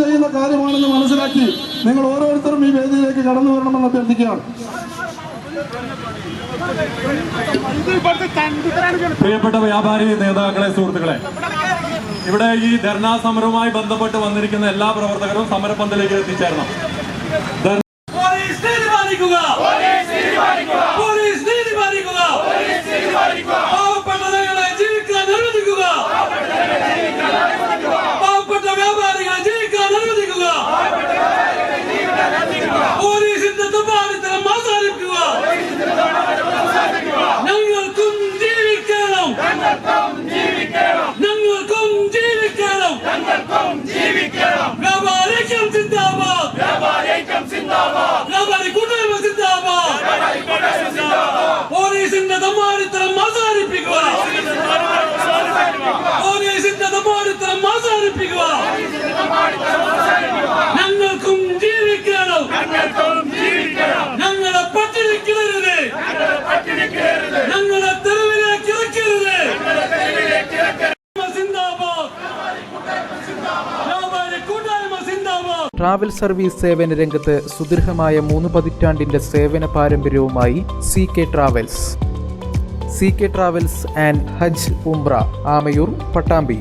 ചെയ്യുന്ന കാര്യമാണെന്ന് മനസ്സിലാക്കി നിങ്ങൾ ഓരോരുത്തരും ഈ വേദിയിലേക്ക് കടന്നു വരണമെന്ന് അഭ്യർത്ഥിക്കുകയാണ്. പ്രിയപ്പെട്ട വ്യാപാരി നേതാക്കളെ സുഹൃത്തുക്കളെ ഇവിടെ ഈ ധർണാ സമരവുമായി ബന്ധപ്പെട്ട് വന്നിരിക്കുന്ന എല്ലാ പ്രവർത്തകരും സമരപന്തലേക്ക് എത്തിച്ചേരണം. ട്രാവൽ സർവീസ് സേവന രംഗത്ത് സുദീർഘമായ മൂന്ന് പതിറ്റാണ്ടിന്റെ സേവന പാരമ്പര്യവുമായി C K travels C K travels and Hajj Umrah Amayur Pattambi.